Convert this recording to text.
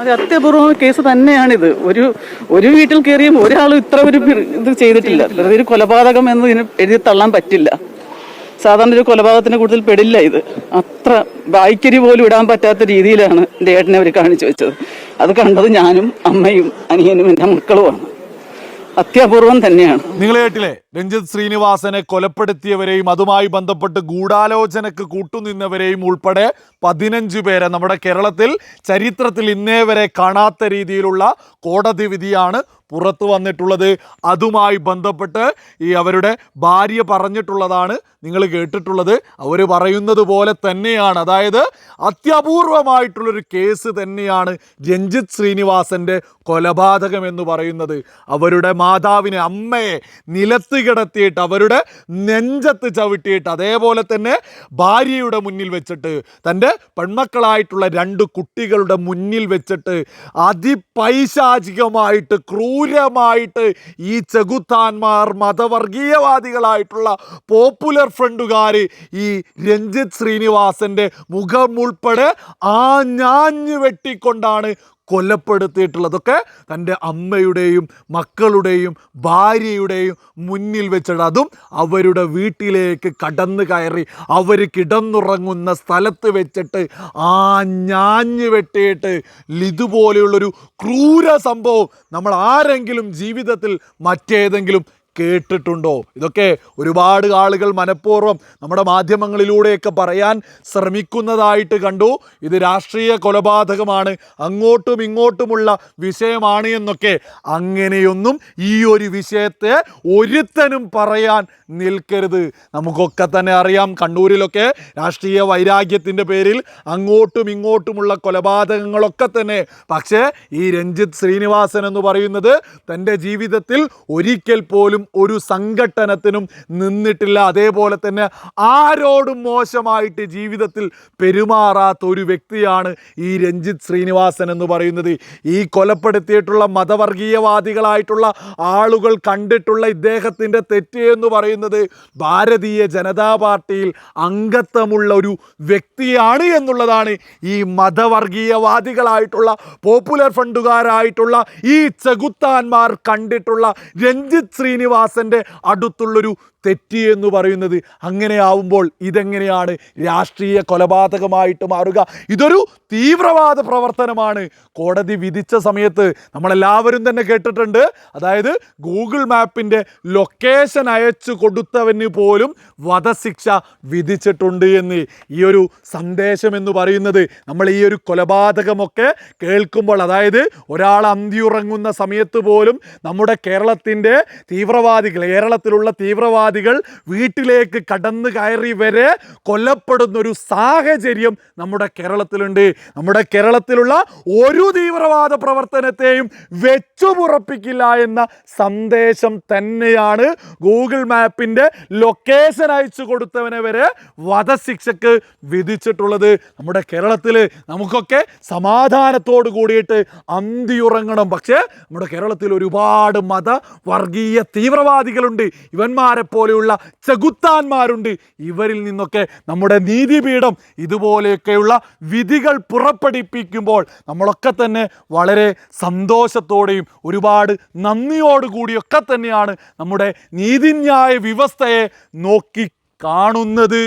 അത് അത്യപൂർവം കേസ് തന്നെയാണിത്. ഒരു ഒരു വീട്ടിൽ കയറിയും ഒരാളും ഇത്ര ഒരു ഇത് ചെയ്തിട്ടില്ല. വെറുതെ ഒരു കൊലപാതകം എന്ന് ഇതിന് എഴുതി തള്ളാൻ പറ്റില്ല. സാധാരണ ഒരു കൊലപാതകത്തിന് കൂടുതൽ പെടില്ല ഇത്. അത്ര വായിക്കരി പോലും ഇടാൻ പറ്റാത്ത രീതിയിലാണ് എന്റെ ഏട്ടനെ അവർ കാണിച്ചു വെച്ചത്. അത് കണ്ടത് ഞാനും അമ്മയും അനിയനും എന്റെ മക്കളുമാണ്. അത്യപൂർവം തന്നെയാണ്. നിങ്ങൾ കേട്ടില്ലേ? രഞ്ജിത്ത് ശ്രീനിവാസനെ കൊലപ്പെടുത്തിയവരെയും അതുമായി ബന്ധപ്പെട്ട് ഗൂഢാലോചനക്ക് കൂട്ടുനിന്നവരെയും ഉൾപ്പെടെ പതിനഞ്ച് പേരെ നമ്മുടെ കേരളത്തിൽ ചരിത്രത്തിൽ ഇന്നേ വരെ കാണാത്ത രീതിയിലുള്ള കോടതി വിധിയാണ് പുറത്തു വന്നിട്ടുള്ളത് അതുമായി ബന്ധപ്പെട്ട് ഈ അവരുടെ ഭാര്യ പറഞ്ഞിട്ടുള്ളതാണ് നിങ്ങൾ കേട്ടിട്ടുള്ളത്. അവർ പറയുന്നത് പോലെ തന്നെയാണ്. അതായത് അത്യപൂർവമായിട്ടുള്ളൊരു കേസ് തന്നെയാണ് രഞ്ജിത്ത് ശ്രീനിവാസന്റെ കൊലപാതകം എന്ന് പറയുന്നത്. അവരുടെ മാതാവിനെ അമ്മയെ നിലത്ത് കിടത്തിയിട്ട് അവരുടെ നെഞ്ചത്ത് ചവിട്ടിയിട്ട് അതേപോലെ തന്നെ ഭാര്യയുടെ മുന്നിൽ വെച്ചിട്ട് തന്റെ പെൺമക്കളായിട്ടുള്ള രണ്ട് കുട്ടികളുടെ മുന്നിൽ വെച്ചിട്ട് അതിപൈശാചികമായിട്ട് ക്രൂരമായിട്ട് ഈ ചെകുത്താന്മാർ മതവർഗീയവാദികളായിട്ടുള്ള പോപ്പുലർ ഫ്രണ്ടുകാർ ഈ രഞ്ജിത് ശ്രീനിവാസന്റെ മുഖം ഉൾപ്പെടെ ആഞ്ഞാഞ്ഞ് വെട്ടിക്കൊണ്ടാണ് കൊലപ്പെടുത്തിയിട്ടുള്ളതൊക്കെ തന്റെ അമ്മയുടെയും മക്കളുടെയും ഭാര്യയുടെയും മുന്നിൽ വെച്ചിട്ട് അതും അവരുടെ വീട്ടിലേക്ക് കടന്നു കയറി അവർ കിടന്നുറങ്ങുന്ന സ്ഥലത്ത് വെച്ചിട്ട് ആ ഞാഞ്ഞു വെട്ടിയിട്ട് ഇതുപോലെയുള്ളൊരു ക്രൂര സംഭവം. നമ്മൾ ആരെങ്കിലും ജീവിതത്തിൽ മറ്റേതെങ്കിലും കേട്ടിട്ടുണ്ടോ? ഇതൊക്കെ ഒരുപാട് ആളുകൾ മനഃപൂർവം നമ്മുടെ മാധ്യമങ്ങളിലൂടെയൊക്കെ പറയാൻ ശ്രമിക്കുന്നതായിട്ട് കണ്ടു. ഇത് രാഷ്ട്രീയ കൊലപാതകമാണ്. അങ്ങോട്ടും ഇങ്ങോട്ടുമുള്ള വിഷയമാണ് എന്നൊക്കെ അങ്ങനെയൊന്നും ഈ ഒരു വിഷയത്തെ ഒരുത്തനും പറയാൻ നിൽക്കരുത്. നമുക്കൊക്കെ തന്നെ അറിയാം കണ്ണൂരിലൊക്കെ രാഷ്ട്രീയ വൈരാഗ്യത്തിന്റെ പേരിൽ അങ്ങോട്ടും ഇങ്ങോട്ടുമുള്ള കൊലപാതകങ്ങളൊക്കെ തന്നെ. പക്ഷേ ഈ രഞ്ജിത്ത് ശ്രീനിവാസൻ എന്ന് പറയുന്നത് തന്റെ ജീവിതത്തിൽ ഒരിക്കൽ പോലും ഒരു സംഘട്ടനത്തിനും നിന്നിട്ടില്ല. അതേപോലെ തന്നെ ആരോടും മോശമായിട്ട് ജീവിതത്തിൽ പെരുമാറാത്ത ഒരു വ്യക്തിയാണ് ഈ രഞ്ജിത്ത് ശ്രീനിവാസൻ എന്ന് പറയുന്നത്. ഈ കൊലപ്പെടുത്തിയിട്ടുള്ള മതവർഗീയവാദികളായിട്ടുള്ള ആളുകൾ കണ്ടിട്ടുള്ള ഇദ്ദേഹത്തിന്റെ തെറ്റ് എന്ന് പറയുന്നത് ഭാരതീയ ജനതാ പാർട്ടിയിൽ അംഗത്വമുള്ള ഒരു വ്യക്തിയാണ് എന്നുള്ളതാണ് ഈ മതവർഗീയവാദികളായിട്ടുള്ള പോപ്പുലർ ഫണ്ടുകാരായിട്ടുള്ള ഈ ചെകുത്താന്മാർ കണ്ടിട്ടുള്ള രഞ്ജിത്ത് ശ്രീനിവാസന്റെ അടുത്തുള്ളൊരു തെറ്റ് എന്ന് പറയുന്നത് അങ്ങനെ ആവുമ്പോൾ ഇതെങ്ങനെയാണ് രാഷ്ട്രീയ കൊലപാതകമായിട്ട് മാറുക? ഇതൊരു തീവ്രവാദ പ്രവർത്തനമാണ്. കോടതി വിധിച്ച സമയത്ത് നമ്മളെല്ലാവരും തന്നെ കേട്ടിട്ടുണ്ട്. അതായത് ഗൂഗിൾ മാപ്പിന്റെ ലൊക്കേഷൻ അയച്ചു കൊടുത്തവന് പോലും വധശിക്ഷ വിധിച്ചിട്ടുണ്ട് എന്ന്. ഈ ഒരു സന്ദേശം എന്ന് പറയുന്നത് നമ്മൾ ഈ ഒരു കൊലപാതകമൊക്കെ കേൾക്കുമ്പോൾ അതായത് ഒരാൾ അന്തിയുറങ്ങുന്ന സമയത്ത് പോലും നമ്മുടെ കേരളത്തിന്റെ തീവ്രവാദി കേരളത്തിലുള്ള തീവ്രവാദികൾ വീട്ടിലേക്ക് കടന്നു കയറി വരെ കൊല്ലപ്പെടുന്ന ഒരു സാഹചര്യം നമ്മുടെ കേരളത്തിലുണ്ട്. നമ്മുടെ കേരളത്തിലുള്ള ഒരു തീവ്രവാദ പ്രവർത്തനത്തെയും വെച്ചുപുറപ്പിക്കില്ല എന്ന സന്ദേശം തന്നെയാണ് ഗൂഗിൾ മാപ്പിന്റെ ലൊക്കേഷൻ അയച്ചു കൊടുത്തവനെ വരെ വധശിക്ഷക്ക് വിധിച്ചിട്ടുള്ളത്. നമ്മുടെ കേരളത്തിൽ നമുക്കൊക്കെ സമാധാനത്തോട് കൂടിയിട്ട് അന്തിയുറങ്ങണം. പക്ഷേ നമ്മുടെ കേരളത്തിൽ ഒരുപാട് മത വർഗീയ തീവ്രവാദികളുണ്ട്. ഇവന്മാരെ പോലെയുള്ള ചെകുത്താന്മാരുണ്ട്. ഇവരിൽ നിന്നൊക്കെ നമ്മുടെ നീതിപീഠം ഇതുപോലെയൊക്കെയുള്ള വിധികൾ പുറപ്പെടുപ്പിക്കുമ്പോൾ നമ്മളൊക്കെ തന്നെ വളരെ സന്തോഷത്തോടെയും ഒരുപാട് നന്ദിയോടുകൂടിയൊക്കെ തന്നെയാണ് നമ്മുടെ നീതിന്യായ വ്യവസ്ഥയെ നോക്കി കാണുന്നത്.